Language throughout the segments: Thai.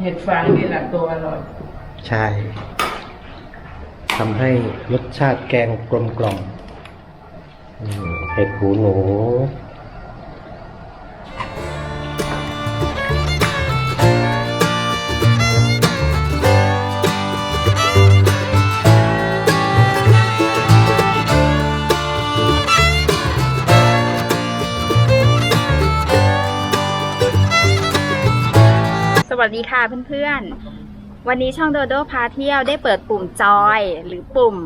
เห็ดฟางนี่แหละตัวอร่อย ใช่ทำให้รสชาติแกงกลมกล่อมอืมเห็ดหูหนู วัสดีค่ะเพื่อนๆ วันนี้ช่องโดโดพาเที่ยวได้เปิดปุ่มจอยหรือปุ่ม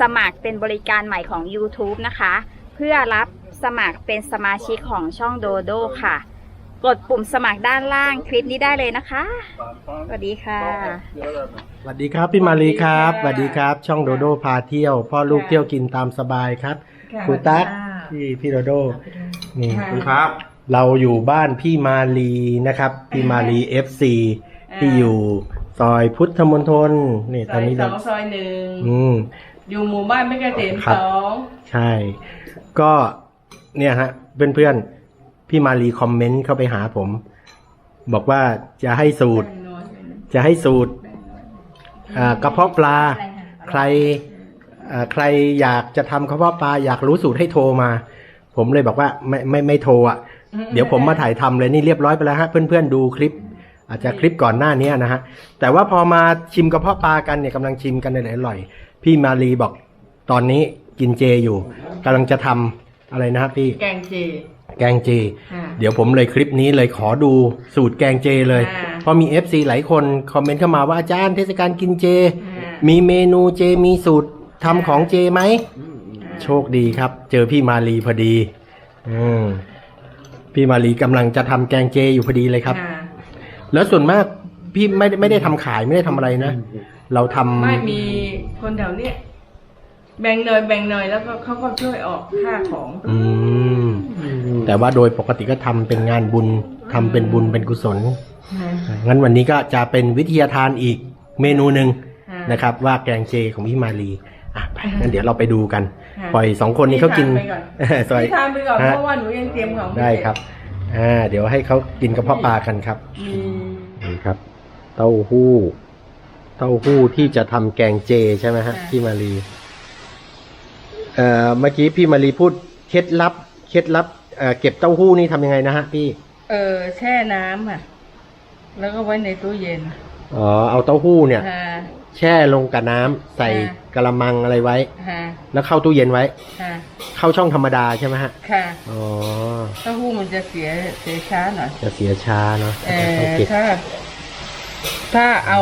สมัครเป็นบริการใหม่ของ YouTube นะคะ เพื่อรับสมัครเป็นสมาชิกของช่องโดโดค่ะ กดปุ่มสมัครด้านล่างคลิปนี้ได้เลยนะคะ สวัสดีค่ะ สวัสดีครับพี่มารีครับสวัสดีครับ ช่องโดโดพาเที่ยวพ่อลูกเที่ยวกินตามสบายครับค่ะครูตั๊กค่ะพี่พี่โดโดนี่ค่ะครับ เราอยู่บ้านพี่มาลีนะครับ พี่มาลีเอฟซีที่อยู่ซอยพุทธมณฑลนี่ซตออนยนี้สเราองซอยหนึ่งอืม อยู่หมู่บ้านไม่เกษมครับ สองใช่ ก็เนี่ยฮะเพื่อนๆ พี่มารีคอมเมนต์เข้าไปหาผม บอกว่าจะให้สูตร จะให้สูตรอ่ากระเพาะปลา ใครอ่าใครอยากจะทำกระเพาะปลาอยากรู้สูตรให้โทรมา ผมเลยบอกว่าไม่ไม่ไม่โทรอะ เดี๋ยวผมมาถ่ายทำเลยนี่เรียบร้อยไปแล้วฮะเพื่อนๆดูคลิป อาจจะคลิปก่อนหน้านี้นะฮะแต่ว่าพอมาชิมกระเพาะปลากันเนี่ยกำลังชิมกันอร่อยๆพี่มารีบอกตอนนี้กินเจอยู่กำลังจะทำอะไรนะฮะพี่แกงเจ แกงเจค่ะเดี๋ยวผมเลยคลิปนี้เลยขอดูสูตรแกงเจเลยอ่าเพราะมี FC หลายคนคอมเมนต์เข้ามาว่าอาจารย์เทศกาลกินเจอ่ามีเมนูเจมีสูตรทำของเจไหม โชคดีครับ เจอพี่มาลีพอดี อืม พี่มาลีกำลังจะทำแกงเจอยู่พอดีเลยครับค่ะแล้วส่วนมากพี่ไม่ได้ไม่ได้ทำขายไม่ได้ทำอะไรนะ เราทำไม่มีคนแถวเนี้ยแบ่งหน่อยแบ่งหน่อยแล้วก็เขาก็ช่วยออกค่าของ อืมแต่ว่าโดยปกติก็ทำเป็นงานบุญทำเป็นบุญเป็นกุศล งั้นวันนี้ก็จะเป็นวิทยาทานอีกเมนูหนึ่งค่ะนะครับ ว่าแกงเจของพี่มาลีอะไปงั้นเดี๋ยวเราไปดูกันค่ะ ปล่อยสองคนนี้เขากินพี่ทานไปก่อนสวัสดีพี่ทานไปก่อนฮะเพราะว่าหนูยังเตรียมของม่ได้เสจครับอ่าเดี๋ยวให้เขากินกระเพาะปลากันครับมีนี่ครับ เต้าหู้ เต้าหู้ที่จะทำแกงเจใช่ไหมฮะพี่มารีเอ่อเมื่อกี้พี่มารีพูดเคล็ดลับเคล็ดลับเอ่อเก็บเต้าหู้นี่ทำยังไงนะฮะพี่ เออแช่น้ำอะ แล้วก็ไว้ในตู้เย็น อ๋อเอาเต้าหู้เนี่ยค่ะ แช่ลงกับน้ำใส่ค่ะกระมังอะไรไว้ ค่ะแล้วเข้าตู้เย็นไว้ ค่ะเข้าช่องธรรมดาใช่ไหมฮะค่ะอ๋อเต้าหู้มันจะเสียเสียช้าหน่อยจะเสียช้าเนาะเอต้องอเก็บถ้า ถ้าเอา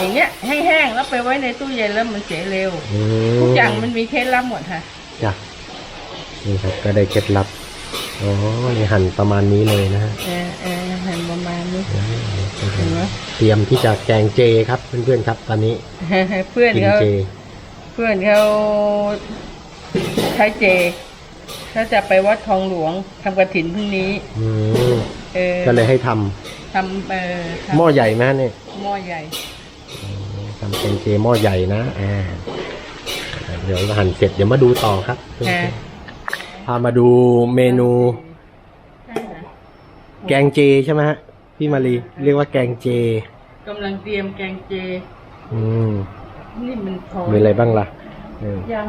อย่างเงี้ยแห้งๆแล้วไปไว้ในตู้เย็นแล้วมันเสียเร็วอืมทุกอย่างมันมีเคล็ดลับหมดค่ะ จ้ะนี่ครับก็ได้เคล็ดลับอ๋อนี่หั่นประมาณนี้เลยนะฮะเออเออเห็นประมาณนี้เห็นไหมเตรียมที่จะแกงเจครับ เพื่อนๆครับตอนนี้เพื่อนกินเขาเจเพื่อนเขาใช้เจเขาจะไปวัดทองหลวงทำกระถินพรุ่งนี้อืมเออก็เลยให้ทำทำเออทำหม้อใหญ่ไหมฮะเนี่ยหม้อใหญ่ ทำแกงเจหม้อใหญ่นะอ่าเดี๋ยวหั่นเสร็จเดี๋ยวมาดูต่อครับฮะพามาดูเมนู แกงเจใช่ไหมฮะพี่มารีเรียกว่าแกงเจ กำลังเตรียมแกงเจ อืมนี่มันพอมีอะไรบ้างล่ะเออยัง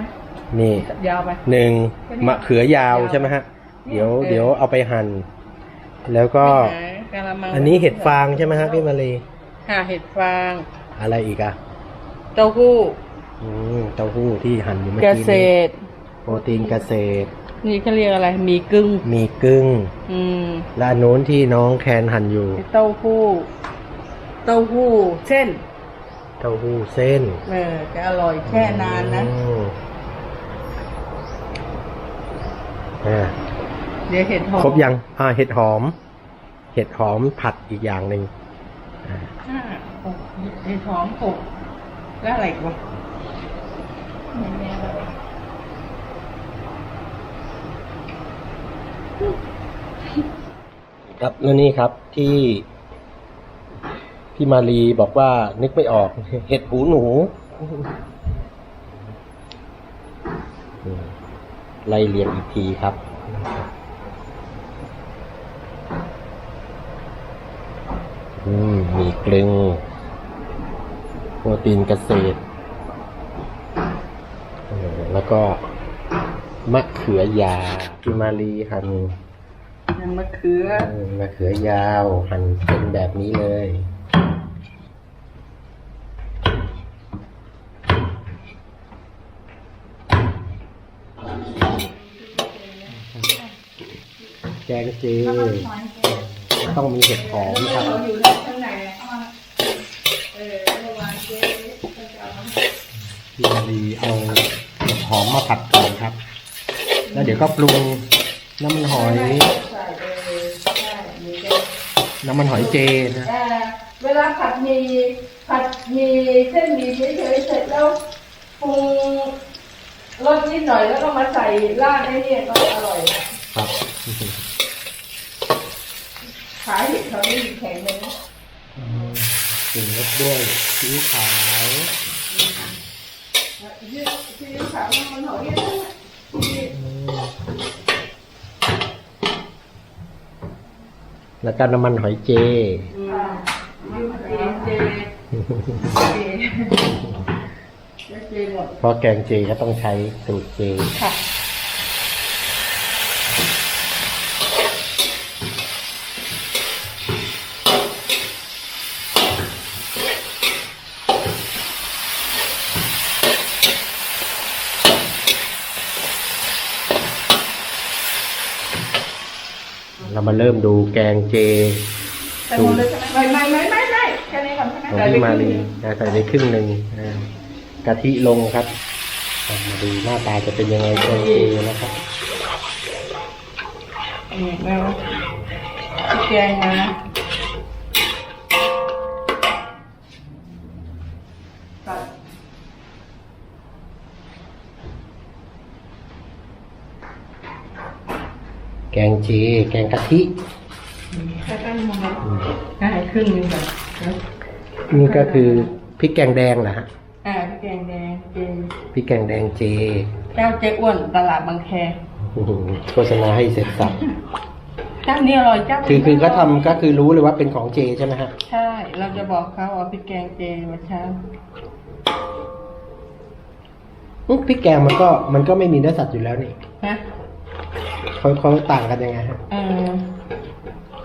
นี่ยาวไป หนึ่งมะเขือยาวใช่ไหมฮะ เดี๋ยวเออเดี๋ยวเอาไปหั่นแล้วก็ ไปหากะละมังอันนี้เห็ดฟางใช่ไหมฮะพี่มารีค่ะเห็ดฟางอะไรอีกอะเต้าหู้อืมเต้าหู้ที่หั่นอยู่เมื่อเกกี้ษนี้ตร โปรตีนเกษตร นี่เขาเรียกอะไรมีกึ่งมีกึ้ง อืมและอันโน้นที่น้องแคนหั่นอยู่ เต้าหู้ เต้าหู้เส้น เต้าหู้เส้นเออจะอร่อยแช่นานนะ อืมอ่าเดี๋ยวเห็ดหอมครบยังอ่าเห็ดหอม เห็ดหอมผัดอีกอย่างหนึ่งห้าหกเห็ดหอมหกแล้วอะไรอีกวะไม่แน่เลยครับแล้วนี่ครับที่ พี่มารีบอกว่านึกไม่ออก เห็ดหูหนูอืมไล่เรียงอีกทีครับนอืมมีกลึง โปรตีนเกษตรเออแล้วก็ มะเขือยาวพิมารีหั่นน้ำมะเขือเออมะเขือยาว หั่นเป็นแบบนี้เลย เจ ต้องมีเห็ดหอมครับอยู่ข้างในเออเมื่อวานเจ๊พี่มารีเอาเห็ดหอมมาผัดก่อนครับ แล้วเดี๋ยวก็ปรุงน้ำมันหอยใส่เออใช่มีแกงน้ำมันหอยเจนะเอ่อเวลาผัดหมีผัดหมีเส้นหมีเฉยๆเสร็จแล้วปรุงรสนิดหน่อยแล้วก็มาใส่ราดไอ้เนี่ยก็อร่อยครับ ขายเห็ดเขาไม่มีแข็งเลยนะถึงรสด้วยซีอิ๊วขาวที่ที่ขาวมันหอยเยนะแล้วก็น้ำมันหอยเจเพราะแกงเจก็ต้องใช้สูตรเจค่ะ มาเริ่มดูแกงเจใส่หมดเลยใช่ไหมไม่ไม่ไม่ไม่ไม่แค่นี้ก่อนใช่ไหมของพี่มารีนะใส่ไปครึ่งหนึ่งอ่ากะทิลงครับอะมาดูหน้าตาจะเป็นยังไงแกงเจนะครับ นี่แม่ว่าพี่แกงมานะ กงเจ แกงกะทิแค่ตั้งมาให้ครึ่งหนึงก่อนนะนี่ก็คือพริกแกงแดงเหรอฮะอ่าพี่แกงแดงเจพริกแกงแดงเจ เจ้าเจ๊อ้วนตลาดบางแคอื้อหือโฆษณาให้เสร็จสับเจ้านี้อร่อยเจ้าคือคือก็ทำก็คือรู้เลยว่าเป็นของเจใช่ไหมฮะใช่ เราจะบอกเขาว่าพี่แกงเจมาเช้าอื้อพริกแกงมันก็มันก็ไม่มีเนื้อสัตว์อยู่แล้วนี่ฮะ เขาเขาต่างกันยังไงฮะ เออ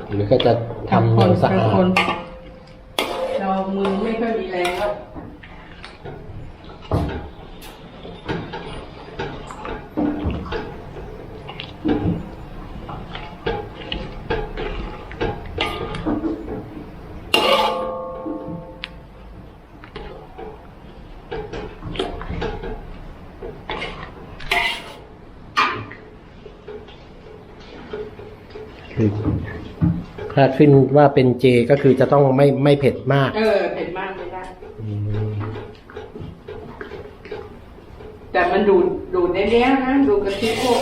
หรือก็จะทำอย่างสะอาคดนเรามือไม่ค่อยมีแรงแล้ว คือถ้าขึ้นว่าเป็นเจก็คือจะต้องไม่ไม่เผ็ดมาก เออเผ็ดมากไม่ได้ อืมแต่มันดูดดูดในเนี้ยนะดูดกะทิพวก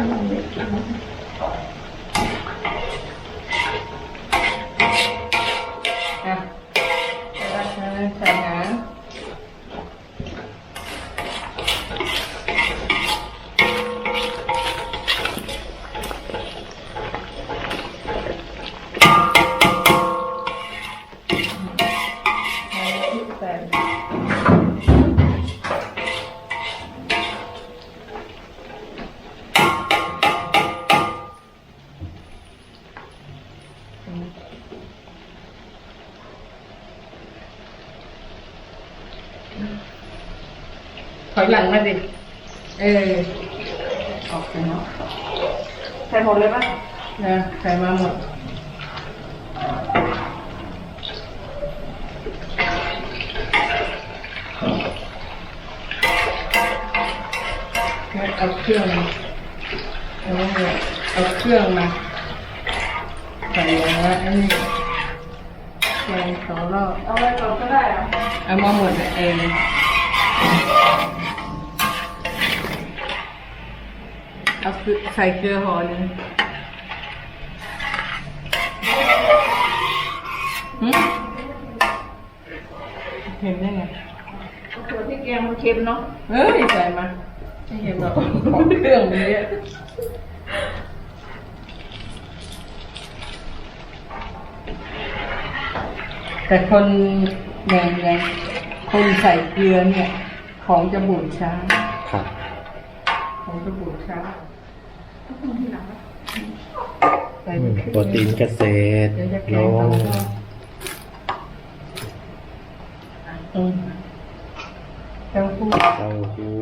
嗯到？ มาดิ เออ ออกไปเนาะใส่หมดเลยปะนะใส่มาหมด เอาเครื่องเอาเนี่ยเอาเครื่องมาใส่อย่างละอันนี้แกงสองรอบเอาไว้ก่อนก็ได้เหรอเอามาหมดเลยเอง เอาคือใส่เกลือห่อหนึงหึเห็นได้ไงตัวที่แกงมันเค็มเนาะเฮ้ยใส่มาไม่เห็นหรอกของเครื่องมันเยอะแต่คนอย่างอย่างคนใส่เกลือเนี่ย ของจะบูดช้า ครับ ของจะบูดช้าใส่ อืไปมครึ่งโปรตีนเกษตรเดี๋ยวจะแกลงงสองรอบอืมเต้าหู้เต้าหู้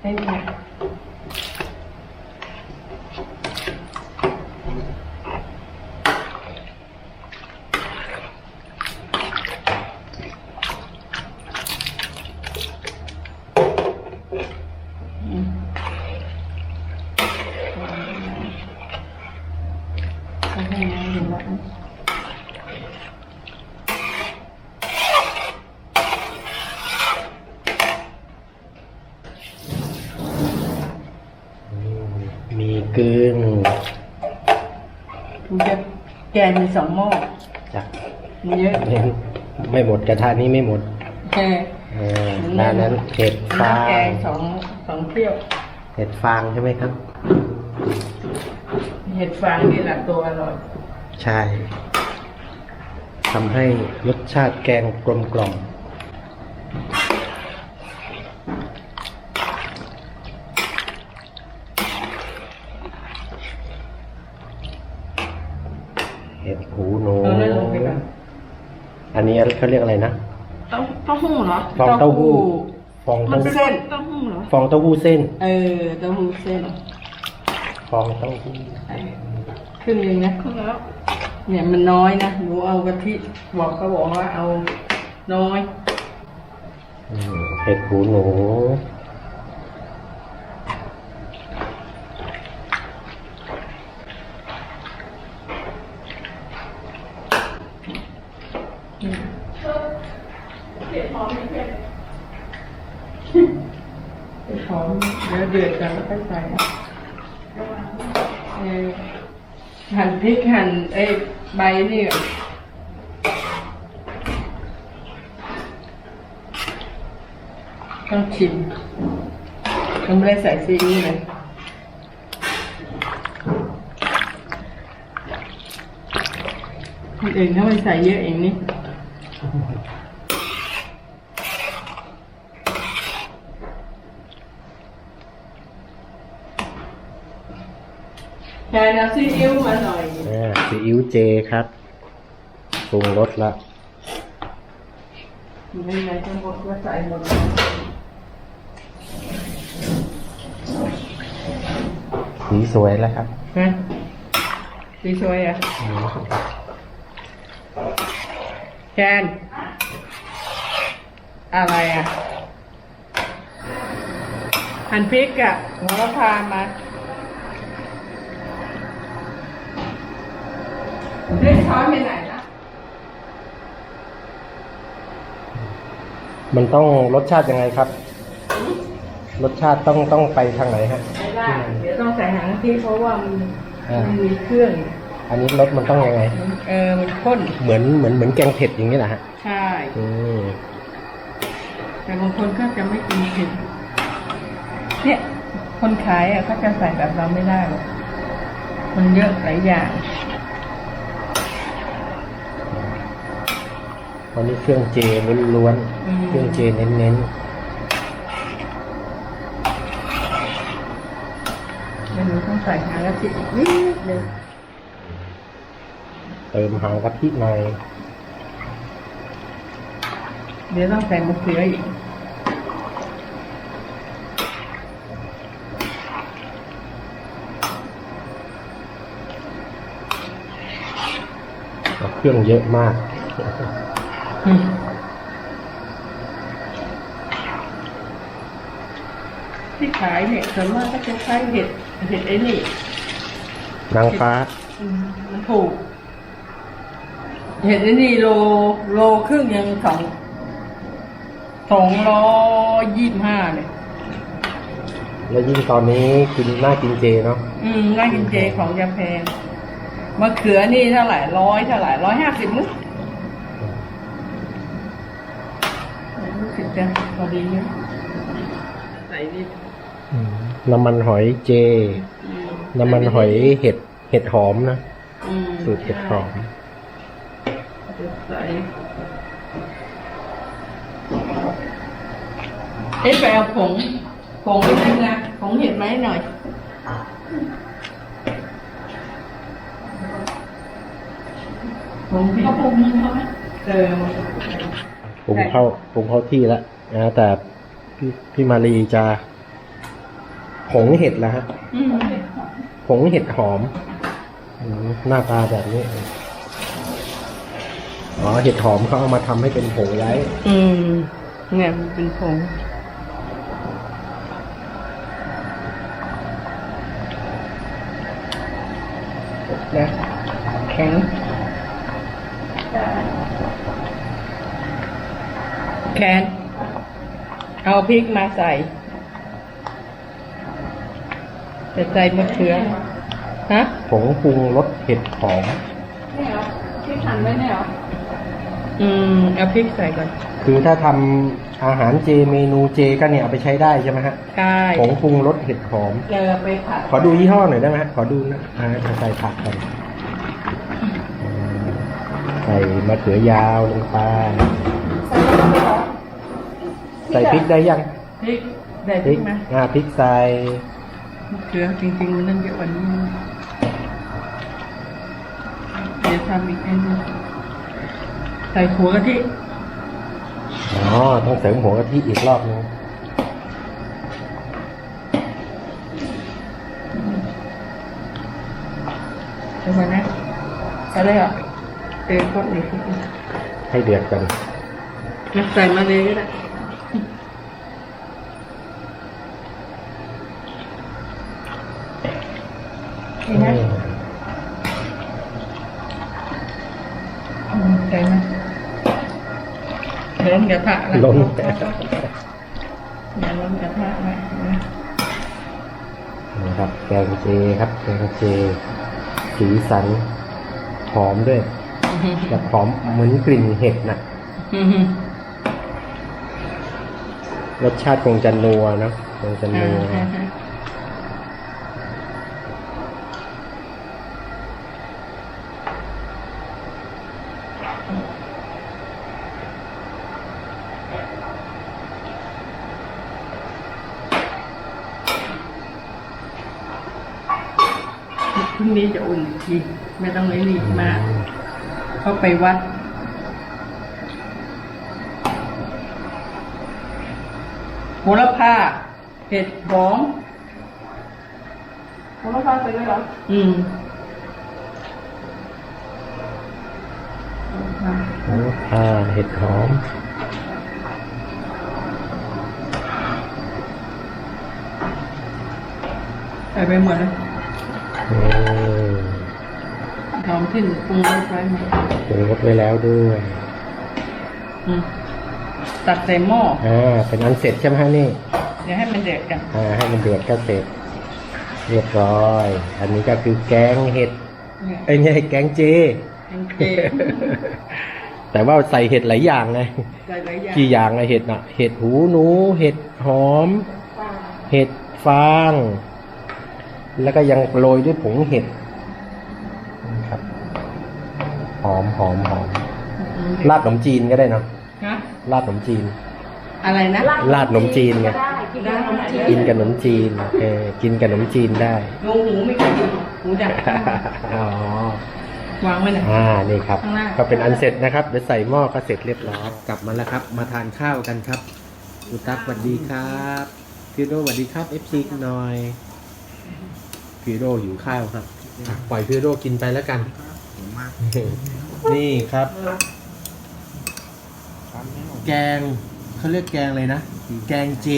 ไอ้เนี่ยอืมเอาให้น้ำอยู่แล้ว อืมมีกึ่ง มันจะแกง มีสองหม้อจ้ะมันเยอะไม่ไม่หมดกระทะนี้ไม่หมดแค่เออด้านนั้นเห็ดฟาน้ำแกงงสองสองเที่ยวเห็ดฟางใช่ไหมครับ เห็ดฟางนี่แหละตัวอร่อย ใช่ทำให้รสชาติแกงกลมกล่อมเห็ดหูหนู เอาเลยลงไปก่อน อันนี้ เขาเรียกอะไรนะเต้าเต้าหู้เหรอฟองเต้าหู้ฟองมันเต้าเส้นเต้าหู้เหรอฟองเต้าหู้เส้นเออเต้าหู้เส้นฟองเต้าหู้ครึ่งหนึงนะครึ่งแล้วเนี่ยมันน้อยนะหนูเอากะทิบอกเขาบอกว่าเอาน้อยอืมเห็ดหูหนู หอมเดี๋ยวเดือดกันแล้วค่อยใส่เออหั่นพริกหั่นไอ้ใบนี่ก่อนต้องชิมยังไม่ได้ใส่ซีอิ๊วเลยคนอื่นเขาไม่ใส่เยอะเองนี่ แทนเอา ซีอิ๊วมาหน่อยอ่าซีอิ๊วเจครับปรุงรสละไม่ไหนจะหมดก็ใส่หมดสีสวยแล้วครับนะดีช่วยอะแทนอะไรอะ หั่นพริกอะหัวละพามา เล่นช้อนไปไหนนะมันต้องรสชาติยังไงครับ รสชาติต้องต้องไปทางไหนฮะไม่ได้เดี๋ยวต้องใส่หางกะทิเพราะว่ามันอ่ามัมันมีเครื่อง อันนี้รสมันต้องยังไงมันเออมันข้น เหมือนเหมือนเหมือนแกงเผ็ดอย่างนี้แหละฮะใช่ อืมแต่บางคนก็จะไม่กินเผ็ดเนี่ย คนขายอะเขาจะใส่แบบเราไม่ได้หรอกมันเยอะหลายอย่าง วันนี้เครื่องเจล้วนอืมๆเครื่องเจเน้นเดี๋ยวหนูต้องใส่หางกะทิอีกนิดเดียวเติมหางกะทิหน่อยเดี๋ยวต้องใส่มะเขืออีกเครื่องเยอะมากอืม ที่ขายเนี่ยส่วนมากก็จะใช้เห็ดเห็ดไอ้นี่นางฟ้า อืมมันถูก เห็ดไอ้นี่โลโลครึ่งยังสองสองร้อยยี่สิบห้าเนี่ย แล้วยิ่งตอนนี้กินน่ากินเจเนาะอืมน่ากินเจของยาแพงมะเขือนี่เท่าไหร่ร้อยเท่าไหร่ร้อยห้าสิบมั้ง จะพอดีนี่ใส่นิดน้ำมันหอยเจ อืมน้ำมันหอยเห็ดเห็ดหอมนะ อืมสูตรเห็ดหอม ใส่เอ๊ะไปเอาผงผงอะไรนะผงเห็ดไหมหน่อย ผงที่ผงเออ ปรุงเข้าปรุงเข้าที่แล้วนะแต่พี่พี่มารีจะผงเห็ดแล้วฮะอืมผงเห็ดหอมอืมหน้าตาแบบนี้ อ๋อ เห็ดหอมเขาเอามาทำให้เป็นผงไว้อืม เนี่ยมันเป็นผงนะแข็ง แคนเอาพริกมาใส่ จะใส่มะเขือ ฮะ ผงปรุงรสเห็ดหอม นี่เหรอที่หั่นไว้เนี่ยเหรอ อืม เอาพริกใส่ก่อน คือถ้าทำอาหารเจเมนูเจก็เนี่ยเอาไปใช้ได้ใช่ไหมฮะ ใช่ผงปรุงรสเห็ดหอม เจอไปผัด ขอดูยี่ห้อหน่อยได้ไหมฮะ ขอดูนะอ่าจะใส่ผักกันอืมใส่มะเขือยาวลงไป ใส่พริกได้ยังพริกได้พพริริกกไหมอ่าพริกใส่มะเขือจริงๆมันนั่นเยอะกว่านี้เดี๋ยวทำอีกอันหนึงใส่หัวกะทิอ๋อต้องเสริมหัวกะทิอีกรอบนึงเดี๋ยวก่อนนะใส่เลยเหรอเติมก้อนอีกให้เดือดกันมาใส่มาเลยก็ได้นี่นะอืมใส่มาล้น กระทะแล้วล้นอย่าล้นกระทะนะนะนะครับแกงเจครับแกงเจสีสันหอมด้วยแบบหอมเหมือนกลิ่นเห็ดนะอืมรสชาติคงจะนัวเนอะคงจะนัว อ่าฮะพรุ่งนี้จะอุ่นอีกทีไม่ต้องเลยรีบมาก เข้าไปวัด โหระพาเห็ดหอมโหระพาใส่ด้วยเหรอ อืมอ่าเห็ดหอมใส่ไปหมดเลย อืมหอมที่หนูปรุงไว้ไว้หมดปรุงรสไว้แล้วด้วยอืมตักใส่หม้ออ่าเป็นอันเสร็จใช่ไหมฮะนี่เดี๋ยวให้มันเดือดกันอ่าให้มันเดือดก็เสร็จ เรียบร้อย อันนี้ก็คือแกงเห็ดเนี่ยไอ้ไงแกงเจเป็นเจแต่ว่าใส่เห็ดหลายอย่างไงใส่หลายอย่างกี่อย่างไงเห็ดน่ะ เห็ดหูหนู เห็ดหอม เห็ดฟาง แล้วก็ยังโรยด้วยผงเห็ด หอมหอมหอมอืมราดขนมจีนก็ได้เนาะฮะราดขนมจีน อะไรนะ ราดขนมจีนไง ได้กินได้ขนมจีนกินกับขนมจีนเออกินกับขนมจีนได้งูหูไม่กินหูดักอ๋อ วางไว้ไหน อ่า นี่ครับ ข้างล่าง ก็เป็นอันเสร็จนะครับ เดี๋ยวใส่หม้อก็เสร็จเรียบร้อย กลับมาแล้วครับ มาทานข้าวกันครับ อุตักสวัสดีครับฟิวโดสวัสดีครับ FC หน่อยฟิวโดหิวข้าวครับอะปล่อยฟิวโดกินไปแล้วกัน นี่ครับ แกงเขาเรียกแกงอะไรนะ แกงเจ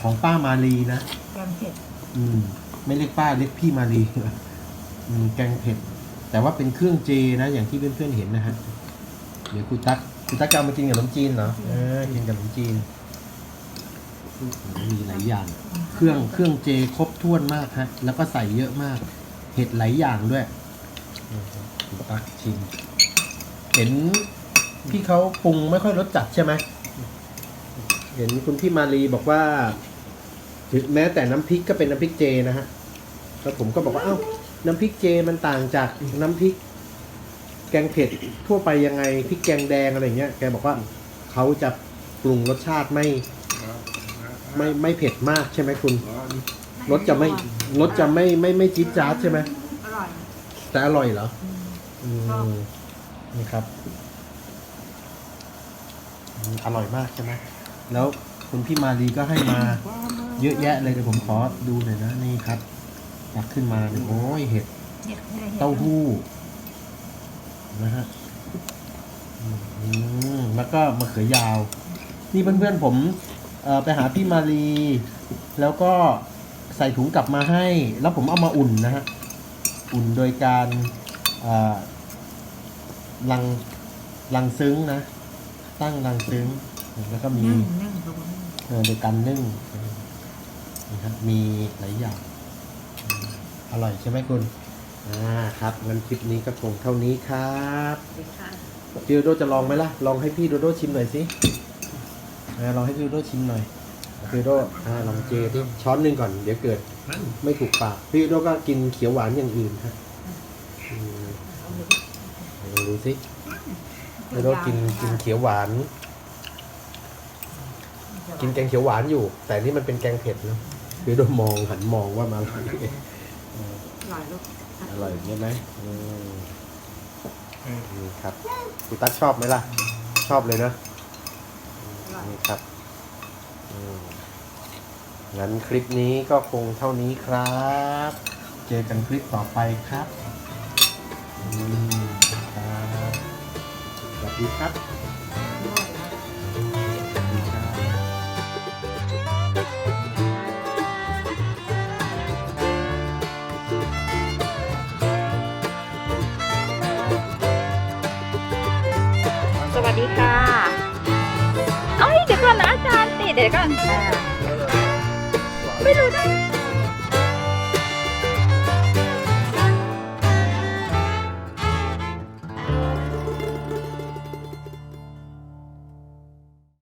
ของป้ามาลีนะแกงเผ็ดอืม ไม่เรียกป้าเรียกพี่มาลีอืมแกงเผ็ด แต่ว่าเป็นเครื่องเจนะ อย่างที่เพื่อนๆเห็นนะฮะเดี๋ยวคุณตั๊กคุณตั๊กจะเอามากินกับขนมจีนเหรอเออกินกับขนมจีนโอ้โหมีหลายอย่าง เครื่องเครื่องเจครบถ้วนมากฮะ แล้วก็ใส่เยอะมาก เห็ดหลายอย่างด้วย อืมคุณตั๊กชิมเห็นพี่เขาปรุงไม่ค่อยรสจัดใช่ไหมเห็นคุณพี่มาลีบอกว่าถึงแม้แต่น้ำพริกก็เป็นน้ำพริกเจนะฮะแล้วผมก็บอกว่าเอ้าน้ำพริกเจมันต่างจากน้ำพริก แกงเผ็ดทั่วไปยังไงพริกแกงแดงอะไรเงี้ยแกบอกว่าเขาจะปรุงรสชาติไม่ ไม่ไม่เผ็ดมากใช่ไหมคุณรสจะไม่รสจะไม่ไม่ไม่จี๊ดจ๊าดใช่ไหมอร่อยแต่อร่อยเหรอ อืมนี่ครับอืมอร่อยมากใช่ไหมแล้วคุณพี่มาลีก็ให้มา เยอะแยะเลยเดี๋ยวผมขอดูหน่อยนะนี่ครับตักขึ้นมาเนี่ยโอ้ยเห็ดเต้าหู้นะฮะอืมแล้วก็มะเขือยาว นี่เพื่อนๆผมเอ่อไปหาพี่มาลีแล้วก็ใส่ถุงกลับมาให้ แล้วผมเอามาอุ่นนะฮะ อุ่นโดยการเอ่อ ลังลังซึ้งนะ ตั้งลังซึ้ง แล้วก็มีนึ่งตรงนี้เออโดยการนึ่งนะครับมีหลายอย่างอืมอร่อยใช่ไหมคุณอ่าครับงั้นคลิปนี้ก็คงเท่านี้ครับพี่โดโดจะลองไหมล่ะ ลองให้พี่โดโดชิมหน่อยสิอ่าลองให้พี่โดโดชิมหน่อยพี่โดโดอ่าลองเจที่ช้อนหนึ่งก่อน เดี๋ยวเกิด ไม่ถูกปากพี่โดโดก็กินเขียวหวานอย่างอื่นฮะอืมลองดู สิพี่โดโดกินกินเขียวหวาน กินแกงเขียวหวานอยู่ แต่นี่มันเป็นแกงเผ็ดเนอะพี่โดโดมองหันมองว่ามาอร่อยอร่อยลูกอร่อยใช่ไหมอืมนี่ครับคุณตั๊กชอบไหมล่ะ ชอบเลยนะนี่ครับอืมงั้นคลิปนี้ก็คงเท่านี้ครับ เจอกันคลิปต่อไปครับอืม ดีครับสวัสดีค่ะ เอ้ยเดี๋ยวก่อนนะอาจารย์ติเดี๋ยวก่อน ไม่รู้ได้